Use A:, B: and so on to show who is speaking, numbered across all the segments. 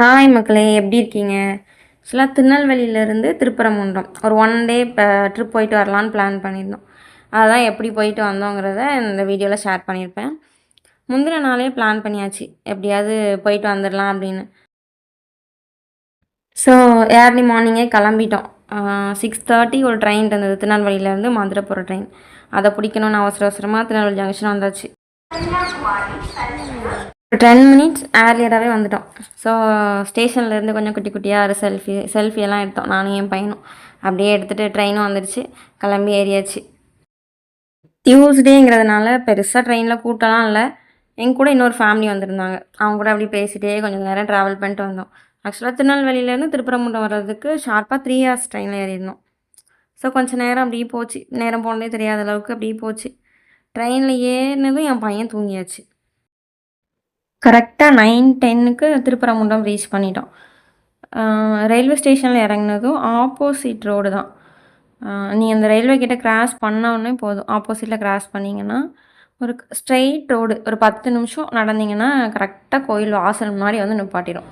A: Hi மக்களே. எப்படி இருக்கீங்க? ஆக்சுவலாக திருநெல்வேலியிலேருந்து திருப்பரங்குன்றம். ஒரு ஒன் டே இப்போ ட்ரிப் போயிட்டு வரலான்னு பிளான் பண்ணியிருந்தோம். அதுதான் எப்படி போயிட்டு வந்தோங்கிறத இந்த வீடியோவில் ஷேர் பண்ணியிருப்பேன். முந்தின நாளே பிளான் பண்ணியாச்சு. எப்படியாவது போயிட்டு வந்துடலாம் அப்படின்னு. ஸோ ஏர்லி மார்னிங்கே கிளம்பிட்டோம். சிக்ஸ் தேர்ட்டி ஒரு ட்ரெயின் இருந்தது. திருநெல்வேலியிலேருந்து மதுரை போகிற ட்ரெயின் அதை பிடிக்கணும்னு அவசர அவசரமாக திருநெல்வேலி ஜங்ஷன் வந்தாச்சு. ஒரு டென் மினிட்ஸ் ஏர்லியராகவே வந்துட்டோம். ஸோ ஸ்டேஷன்லேருந்து கொஞ்சம் குட்டி குட்டியாக ஒரு செல்ஃபி செல்ஃபி எல்லாம் எடுத்தோம். நானும் என் பையனும். அப்படியே எடுத்துகிட்டு ட்ரெயினும் வந்துடுச்சு கிளம்பி ஏறியாச்சு. டியூஸ்டேங்கிறதுனால பெருசாக ட்ரெயினில் கூட்டம்லாம் இல்லை. எங்கள் கூட இன்னொரு ஃபேமிலி வந்திருந்தாங்க. அவங்க கூட அப்படியே பேசிகிட்டே கொஞ்சம் நேரம் ட்ராவல் பண்ணிட்டு வந்தோம். ஆக்சுவலாக திருநெல்வேலியிலேருந்து திருப்பரங்குன்றம் வர்றதுக்கு ஷார்ப்பாக த்ரீ ஹவர்ஸ் ட்ரெயினில் ஏறியிருந்தோம். ஸோ கொஞ்சம் நேரம் அப்படியே போச்சு. நேரம் போனதே தெரியாத அளவுக்கு அப்படியே போச்சு. ட்ரெயினில் ஏறினதும் என் பையன் தூங்கியாச்சு. கரெக்டாக நைன் டென்னுக்கு திருப்பரங்குன்றம் ரீச் பண்ணிட்டோம். ரயில்வே ஸ்டேஷனில் இறங்குனதும் ஆப்போசிட் ரோடு தான். நீங்கள் அந்த ரயில்வே கிட்டே கிராஸ் பண்ணோடனே போதும். ஆப்போசிட்டில் கிராஸ் பண்ணிங்கன்னா ஒரு ஸ்ட்ரெயிட் ரோடு ஒரு பத்து நிமிஷம் நடந்தீங்கன்னா கரெக்டாக கோயில் வாசல் முன்னாடி வந்து நிப்பாட்டிடும்.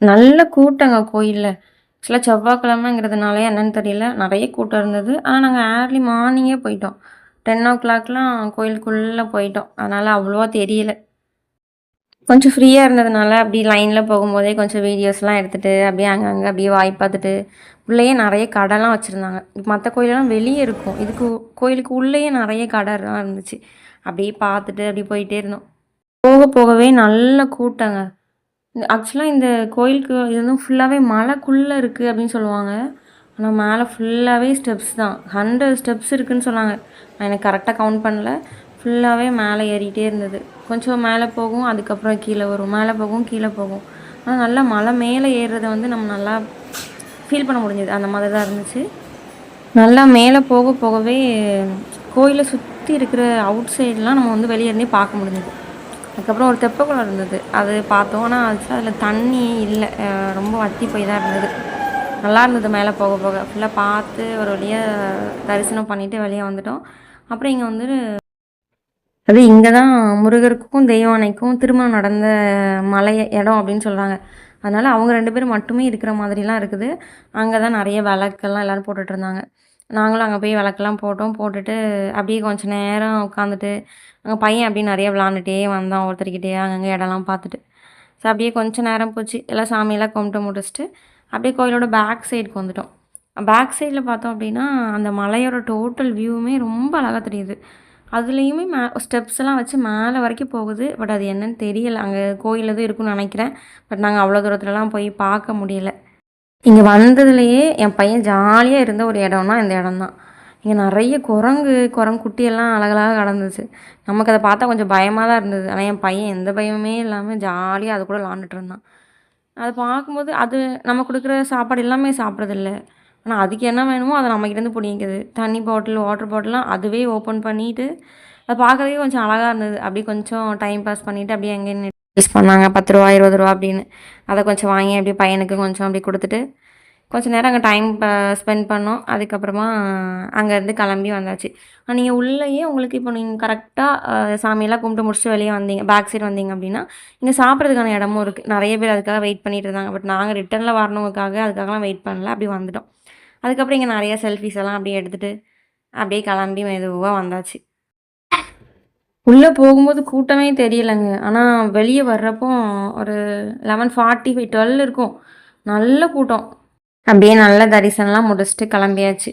A: நல்ல கூட்டங்க கோயிலில். ஆக்சுவலாக செவ்வாய்க்கிழமைங்கிறதுனால என்னன்னு தெரியல. நிறைய கூட்டம் இருந்தது. ஆனால் நாங்கள் ஏர்லி மார்னிங்கே போயிட்டோம். டென் ஓ கிளாக்லாம் கோயிலுக்குள்ளே போயிட்டோம். அதனால் அவ்வளோவா தெரியல. கொஞ்சம் ஃப்ரீயாக இருந்ததுனால அப்படி லைனில் போகும்போதே கொஞ்சம் வீடியோஸ்லாம் எடுத்துகிட்டு அப்படியே அங்கங்கே அப்படியே வாய் பார்த்துட்டு உள்ளேயே நிறைய கடைலாம் வச்சுருந்தாங்க. மற்ற கோயிலெல்லாம் வெளியே இருக்கும். இதுக்கு கோயிலுக்கு உள்ளேயே நிறைய கடைலாம் இருந்துச்சு. அப்படியே பார்த்துட்டு அப்படியே போயிட்டே இருந்தோம். போக போகவே நல்ல கூட்டங்க. ஆக்சுவலாக இந்த கோயிலுக்கு இது வந்து ஃபுல்லாகவே மலைக்குள்ளே இருக்குது அப்படின்னு சொல்லுவாங்க. ஆனால் மேலே ஃபுல்லாகவே ஸ்டெப்ஸ் தான். ஹண்ட்ரட் ஸ்டெப்ஸ் இருக்குதுன்னு சொன்னாங்க. நான் எனக்கு கரெக்டாக கவுண்ட் பண்ணல. ஃபுல்லாகவே மேலே ஏறிகிட்டே இருந்தது. கொஞ்சம் மேலே போகும் அதுக்கப்புறம் கீழே வரும். மேலே போகும் கீழே போகும். ஆனால் நல்லா மலை மேலே ஏறுறதை வந்து நம்ம நல்லா ஃபீல் பண்ண முடிஞ்சது. அந்த மாதிரி தான் இருந்துச்சு. நல்லா மேலே போக போகவே கோயிலை சுற்றி இருக்கிற அவுட் சைட்லாம் நம்ம வந்து வெளியே இருந்தே பார்க்க முடிஞ்சது. அதுக்கப்புறம் ஒரு தெப்பக்குளம் இருந்தது. அது பார்த்தோம். ஆனால் அது அதில் தண்ணி இல்லை. ரொம்ப வத்தி போய் தான் இருந்தது. நல்லா இருந்தது மேலே போக போக. ஃபுல்லாக பார்த்து ஒரு வழியாக தரிசனம் பண்ணிவிட்டு வெளியே வந்துட்டோம். அப்புறம் இங்கே வந்து அது இங்கே தான் முருகருக்கும் தெய்வானைக்கும் திருமணம் நடந்த மலை இடம் அப்படின்னு சொல்கிறாங்க அதனால் அவங்க ரெண்டு பேரும் மட்டுமே இருக்கிற மாதிரிலாம் இருக்குது. அங்கே தான் நிறைய விளக்கெல்லாம் எல்லோரும் போட்டுட்ருந்தாங்க நாங்களும் அங்கே போய் விளக்கெல்லாம் போட்டோம். போட்டுட்டு அப்படியே கொஞ்சம் நேரம் உட்காந்துட்டு அங்கே பையன் அப்படியே நிறைய விளாண்டுட்டே வந்தான். ஒருத்தர்கிட்டே அங்கங்கே இடம்லாம் பார்த்துட்டு. ஸோ அப்படியே கொஞ்சம் நேரம் போச்சு. எல்லாம் சாமியெல்லாம் கும்பிட்டு முடிச்சுட்டு அப்படியே கோயிலோட பேக் சைடுக்கு வந்துட்டோம். பேக் சைடில் பார்த்தோம் அப்படின்னா அந்த மலையோட டோட்டல் வியூவுமே ரொம்ப அழகாக தெரியுது. அதுலேயுமே மே ஸ்டெப்ஸ் எல்லாம் வச்சு மேலே வரைக்கும் போகுது. பட் அது என்னன்னு தெரியல. அங்கே கோயில் எதுவும் இருக்குன்னு நினைக்கிறேன். பட் நாங்கள் அவ்வளோ தூரத்துலலாம் போய் பார்க்க முடியல. இங்கே வந்ததுலேயே என் பையன் ஜாலியாக இருந்த ஒரு இடம்னா இந்த இடம் தான் இங்கே நிறைய குரங்கு குரங்கு குட்டியெல்லாம் அழகழகாக கடந்துச்சு. நமக்கு அதை பார்த்தா கொஞ்சம் பயமாக தான் இருந்தது. ஆனால் என் பையன் எந்த பயமுமே இல்லாமல் ஜாலியாக அது கூட விளாண்டுட்டு இருந்தான். அதை பார்க்கும்போது அது நம்ம கொடுக்குற சாப்பாடு எல்லாமே சாப்பிட்றதில்ல. ஆனால் அதுக்கு என்ன வேணுமோ அதை நம்மக்கிட்டேருந்து பிடிங்கிக்குது. தண்ணி பாட்டில் வாட்டர் பாட்டிலாம் அதுவே ஓப்பன் பண்ணிவிட்டு அதை பார்க்கறதுக்கே கொஞ்சம் அழகாக இருந்தது. அப்படியே கொஞ்சம் டைம் பாஸ் பண்ணிவிட்டு அப்படியே எங்கே யூஸ் பண்ணாங்க. பத்து ரூபா இருபது ரூபா அப்படின்னு. அதை கொஞ்சம் வாங்கி அப்படியே பையனுக்கு கொஞ்சம் அப்படி கொடுத்துட்டு கொஞ்சம் நேரம் அங்கே டைம் ஸ்பெண்ட் பண்ணோம். அதுக்கப்புறமா அங்கேருந்து கிளம்பி வந்தாச்சு. நீங்கள் உள்ளேயே உங்களுக்கு இப்போ நீங்கள் கரெக்டாக சாமியெல்லாம் கும்பிட்டு முடிச்சுட்டு வெளியே வந்தீங்க பேக் சைடு வந்தீங்க அப்படின்னா இங்கே சாப்பிட்றதுக்கான இடமும் இருக்குது நிறைய பேர் அதுக்காக வெயிட் பண்ணிட்டு இருந்தாங்க. பட் நாங்கள் ரிட்டனில் வரணுக்காக அதுக்காகலாம் வெயிட் பண்ணல. அப்படி வந்துட்டோம். அதுக்கப்புறம் இங்கே நிறைய செல்ஃபிஸ் எல்லாம் அப்படியே எடுத்துகிட்டு அப்படியே கிளம்பி மெதுவாக வந்தாச்சு. உள்ளே போகும்போது கூட்டமே தெரியலைங்க. ஆனால் வெளியே வர்றப்போ ஒரு லெவன் ஃபார்ட்டி ஃபைவ் டுவெல் இருக்கும். நல்ல கூட்டம். அப்படியே நல்ல தரிசனம்லாம் முடிச்சுட்டு கிளம்பியாச்சு.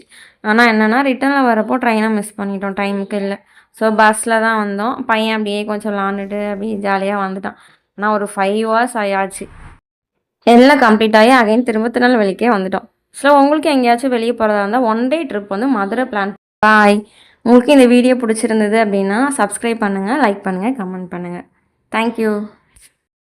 A: ஆனால் என்னென்னா ரிட்டனில் வரப்போ ட்ரெயினை மிஸ் பண்ணிட்டோம். டைமுக்கு இல்லை. ஸோ பஸ்ஸில் தான் வந்தோம். பையன் அப்படியே கொஞ்சம் விளாண்டுட்டு அப்படியே ஜாலியாக வந்துட்டான். ஆனால் ஒரு ஃபைவ் ஹவர்ஸ் ஆயாச்சு. எல்லாம் கம்ப்ளீட் ஆகி அகைன் திரும்ப திருநெல்வேலிக்கே வந்துட்டோம். ஸோ உங்களுக்கு எங்கேயாச்சும் வெளியே போகிறதா இருந்தால் ஒன் டே ட்ரிப் வந்து மதுரை பிளான் பாய் உங்களுக்கு இந்த வீடியோ பிடிச்சிருந்தது அப்படின்னா சப்ஸ்கிரைப் பண்ணுங்கள் லைக் பண்ணுங்கள் கமெண்ட் பண்ணுங்கள் தேங்க்யூ